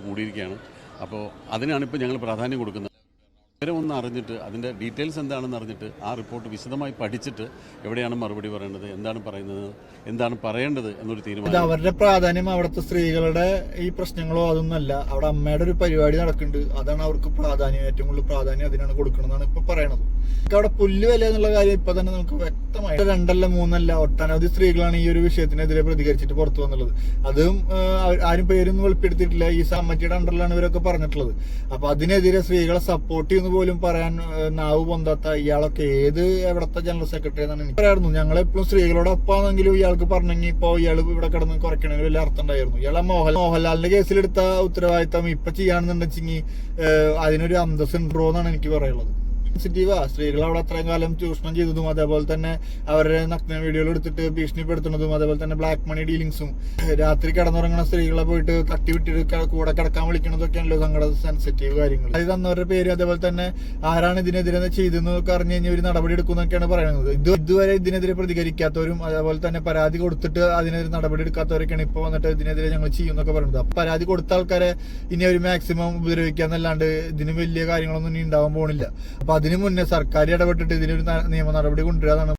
കൂടിയിരിക്കുകയാണ്. അപ്പോൾ അതിനാണ് ഇപ്പോൾ ഞങ്ങൾ പ്രാധാന്യം കൊടുക്കുന്നത്. വിവരം ഒന്ന് അറിഞ്ഞിട്ട് അതിന്റെ ഡീറ്റെയിൽസ് എന്താണെന്ന് അറിഞ്ഞിട്ട് ആ റിപ്പോർട്ട് വിശദമായി പഠിച്ചിട്ട് എവിടെയാണ് മറുപടി പറയേണ്ടത് എന്താണ് പറയുന്നത് എന്താണ് പറയേണ്ടത് എന്നൊരു തീരുമാനം. അവരുടെ പ്രാധാന്യം അവിടുത്തെ സ്ത്രീകളുടെ ഈ പ്രശ്നങ്ങളോ അതൊന്നുമല്ല. അവിടെ അമ്മയുടെ ഒരു പരിപാടി നടക്കുന്നുണ്ട്. അതാണ് അവർക്ക് പ്രാധാന്യം ഏറ്റവും കൂടുതൽ പ്രാധാന്യം അതിനാണ് കൊടുക്കണമെന്നാണ് ഇപ്പൊ പറയണത്. അവിടെ പുല്ല് വില എന്നുള്ള കാര്യം ഇപ്പൊ തന്നെ നമുക്ക് വ്യക്തമായി രണ്ടല്ല മൂന്നല്ല ഒട്ടനവധി സ്ത്രീകളാണ് ഈ ഒരു വിഷയത്തിനെതിരെ പ്രതികരിച്ചിട്ട് പുറത്തു വന്നുള്ളത്. അതും ആരും പേരൊന്നും വെളിപ്പെടുത്തിയിട്ടില്ല. ഈ സമ്മറ്റിയുടെ അണ്ടറിലാണ് ഇവരൊക്കെ പറഞ്ഞിട്ടുള്ളത്. അപ്പൊ അതിനെതിരെ സ്ത്രീകളെ സപ്പോർട്ട് ചെയ്യുന്ന. പോലും പറയാൻ നാവ് പൊന്താത്ത ഇയാളൊക്കെ ഏത് എവിടത്തെ ജനറൽ സെക്രട്ടറി എന്നാണ് എനിക്ക് പറയായിരുന്നു ഞങ്ങളെപ്പോഴും സ്ത്രീകളോടൊപ്പാണെങ്കിലും ഇയാൾക്ക് പറഞ്ഞെങ്കിൽ ഇപ്പൊ ഇയാൾ ഇവിടെ കിടന്ന് കുറയ്ക്കണമെങ്കിൽ വലിയ അർത്ഥം ഉണ്ടായിരുന്നു. ഇയാളെ മോഹൻ മോഹൻലാലിന്റെ കേസിലെടുത്ത ഉത്തരവാദിത്തം ഇപ്പൊ ചെയ്യാണെന്നുണ്ടെച്ചെങ്കിൽ അതിനൊരു അന്തസ് ഉണ്ടോ എന്നാണ് എനിക്ക് പറയുള്ളത് സെൻസിറ്റീവാ സ്ത്രീകൾ അവിടെ അത്രയും കാലം ചൂഷണം ചെയ്തതും അതേപോലെ തന്നെ അവരുടെ നഗ്ന വീഡിയോകൾ എടുത്തിട്ട് ഭീഷണിപ്പെടുത്തുന്നതും അതേപോലെ തന്നെ ബ്ലാക്ക് മണി ഡീലിങ്സും രാത്രി കിടന്നുറങ്ങുന്ന സ്ത്രീകളെ പോയിട്ട് തട്ടി വിട്ടിട്ട് കൂടെ കിടക്കാൻ വിളിക്കണതൊക്കെയാണല്ലോ സങ്കട സെൻസിറ്റീവ് കാര്യങ്ങൾ അത് തന്നവരുടെ പേര് അതേപോലെ തന്നെ ആരാണ് ഇതിനെതിരെ ചെയ്തെന്നൊക്കെ അറിഞ്ഞു കഴിഞ്ഞാൽ ഒരു നടപടി എടുക്കുന്നൊക്കെയാണ് പറയുന്നത്. ഇത് ഇതുവരെ ഇതിനെതിരെ പ്രതികരിക്കാത്തവരും അതേപോലെ തന്നെ പരാതി കൊടുത്തിട്ട് അതിനെതിരെ നടപടി എടുക്കാത്തവരൊക്കെയാണ് ഇപ്പൊ വന്നിട്ട് ഇതിനെതിരെ ഞങ്ങൾ ചെയ്യുന്നൊക്കെ പറയുന്നത്. പരാതി കൊടുത്ത ആൾക്കാരെ ഇനി ഒരു മാക്സിമം ഉപദ്രവിക്കാന്നല്ലാണ്ട് ഇതിന് വലിയ കാര്യങ്ങളൊന്നും ഇനി ഉണ്ടാവാൻ പോണില്ല. അപ്പൊ അതിനു മുന്നേ സർക്കാർ ഇടപെട്ടിട്ട് ഇതിനൊരു നിയമ നടപടി കൊണ്ടുവരാന്നാണ്